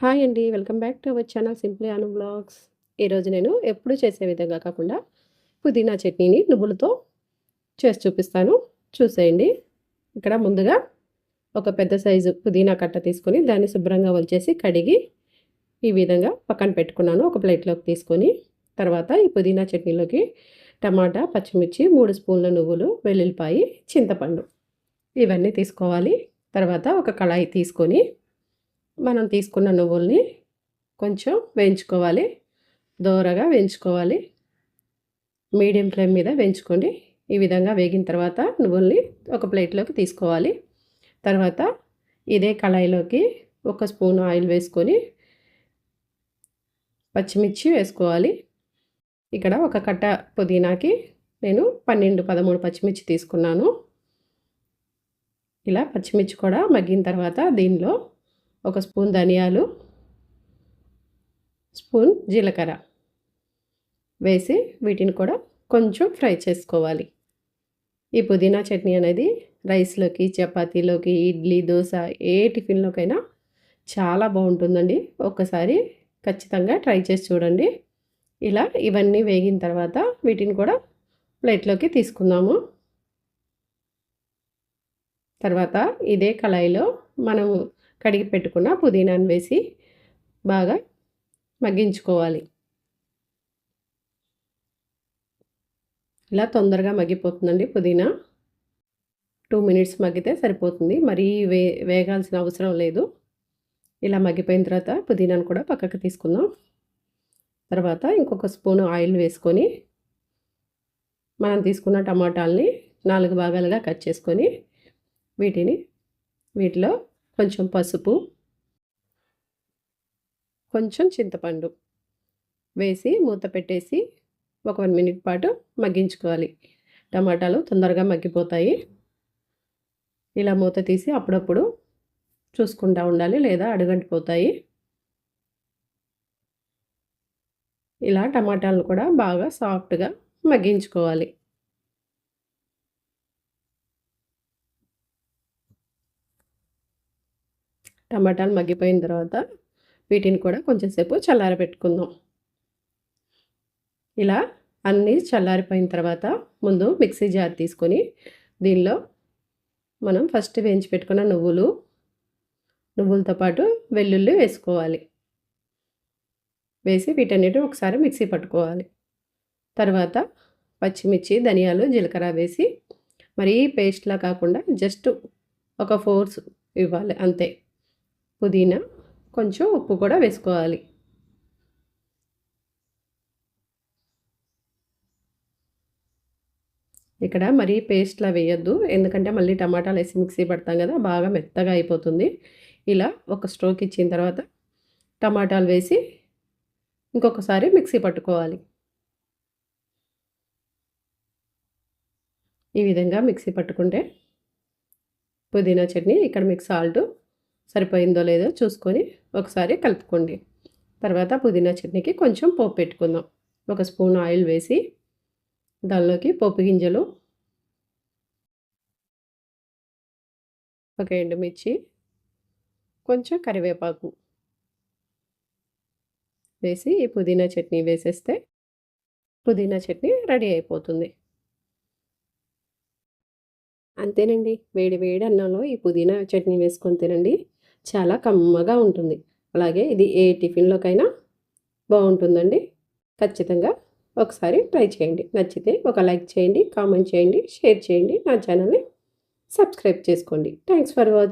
Hi అండి. Welcome back to our channel simply Anu blogs ఈరోజు నేను ఎప్పుడు చేసే విధంగా కాకుండా పుదీనా చట్నీని నువ్వులతో చేసి చూపిస్తాను. చూసేయండి. ఇక్కడ ముందుగా ఒక పెద్ద సైజు పుదీనా కట్ట తీసుకొని దాన్ని శుభ్రంగా వచ్చేసి కడిగి ఈ విధంగా పక్కన పెట్టుకున్నాను. ఒక ప్లేట్‌లోకి తీసుకొని తర్వాత ఈ పుదీనా చట్నీలోకి టమాటా, పచ్చిమిర్చి, మూడు స్పూన్ల నువ్వులు, వెల్లుల్లిపాయి, చింతపండు ఇవన్నీ తీసుకోవాలి. తర్వాత ఒక కళాయి తీసుకొని మనం తీసుకున్న నువ్వుల్ని కొంచెం వేయించుకోవాలి. దోరగా వేయించుకోవాలి. మీడియం ఫ్లేమ్ మీద వేయించుకోండి. ఈ విధంగా వేగిన తర్వాత నువ్వుల్ని ఒక ప్లేట్‌లోకి తీసుకోవాలి. తర్వాత ఇదే కళాయిలోకి ఒక స్పూన్ ఆయిల్ వేసుకొని పచ్చిమిర్చి వేసుకోవాలి. ఇక్కడ ఒక కట్ట పుదీనాకి నేను 12, 13 పచ్చిమిర్చి తీసుకున్నాను. ఇలా పచ్చిమిర్చి కూడా మగ్గిన తర్వాత దీనిలో ఒక స్పూన్ ధనియాలు, స్పూన్ జీలకర్ర వేసి వీటిని కూడా కొంచెం ఫ్రై చేసుకోవాలి. ఈ పుదీనా చట్నీ అనేది రైస్‌లోకి, చపాతీలోకి, ఇడ్లీ, దోశ ఏ టిఫిన్‌లోకైనా చాలా బాగుంటుందండి ఒక్కసారి ఖచ్చితంగా ట్రై చేసి చూడండి. ఇలా ఇవన్నీ వేగిన తర్వాత వీటిని కూడా ప్లేట్‌లోకి తీసుకుందాము. తర్వాత ఇదే కళాయిలో మనము కడిగి పెట్టుకున్న పుదీనాను వేసి బాగా మగ్గించుకోవాలి. ఇలా తొందరగా మగ్గిపోతుందండి పుదీనా. టూ మినిట్స్ మగ్గితే సరిపోతుంది. మరీ వే వేగాల్సిన అవసరం లేదు. ఇలా మగ్గిపోయిన తర్వాత పుదీనాను కూడా పక్కకు తీసుకుందాం. తర్వాత ఇంకొక స్పూన్ ఆయిల్ వేసుకొని మనం తీసుకున్న టమాటాలని నాలుగు భాగాలుగా కట్ చేసుకొని వీటిని వీటిలో కొంచెం పసుపు కొంచెం చింతపండు వేసి మూత పెట్టేసి ఒక వన్ మినిట్ పాటు మగ్గించుకోవాలి. టమాటాలు తొందరగా మగ్గిపోతాయి. ఇలా మూత తీసి అప్పుడప్పుడు చూసుకుంటా ఉండాలి. లేదా అడుగంటిపోతాయి. ఇలా టమాటాలను కూడా బాగా సాఫ్ట్‌గా మగ్గించుకోవాలి. టమాటాలు మగ్గిపోయిన తర్వాత వీటిని కూడా కొంచెం సేపు చల్లారబెట్టుకుందాం. ఇలా అన్నీ చల్లారిపోయిన తర్వాత ముందు మిక్సీ జార్ తీసుకొని దీనిలో మనం ఫస్ట్ వేయించి పెట్టుకున్న నువ్వులు, నువ్వులతో పాటు వెల్లుల్లి వేసుకోవాలి. వేసి వీటన్నిటి ఒకసారి మిక్సీ పట్టుకోవాలి. తర్వాత పచ్చిమిర్చి, ధనియాలు, జీలకర్ర వేసి మరీ పేస్ట్‌లా కాకుండా జస్ట్ ఒక ఫోర్స్ ఇవ్వాలి అంతే. పుదీనా, కొంచెం ఉప్పు కూడా వేసుకోవాలి. ఇక్కడ మరీ పేస్ట్‌లా వేయొద్దు. ఎందుకంటే మళ్ళీ టమాటాలు వేసి మిక్సీ పడతాం కదా! బాగా మెత్తగా అయిపోతుంది. ఇలా ఒక స్ట్రోక్ ఇచ్చిన తర్వాత టమాటాలు వేసి ఇంకొకసారి మిక్సీ పట్టుకోవాలి. ఈ విధంగా మిక్సీ పట్టుకుంటే పుదీనా చట్నీ ఇక్కడ మీకు సాల్ట్ సరిపోయిందో లేదో చూసుకొని ఒకసారి కలుపుకోండి. తర్వాత పుదీనా చట్నీకి కొంచెం పోపు పెట్టుకుందాం. ఒక స్పూన్ ఆయిల్ వేసి దానిలోకి పోపు గింజలు ఒక ఎండుమిర్చి, కొంచెం కరివేపాకు వేసి ఈ పుదీనా చట్నీ వేసేస్తే పుదీనా చట్నీ రెడీ అయిపోతుంది. అంతేనండి. వేడి వేడి అన్నంలో ఈ పుదీనా చట్నీ వేసుకొని తినండి. చాలా కమ్మగా ఉంటుంది. అలాగే ఇది ఏ టిఫిన్‌లోకైనా బాగుంటుందండి ఖచ్చితంగా ఒకసారి ట్రై చేయండి. నచ్చితే ఒక లైక్ చేయండి, కామెంట్ చేయండి, షేర్ చేయండి. నా ఛానల్‌ని సబ్స్క్రైబ్ చేసుకోండి. Thanks for watching.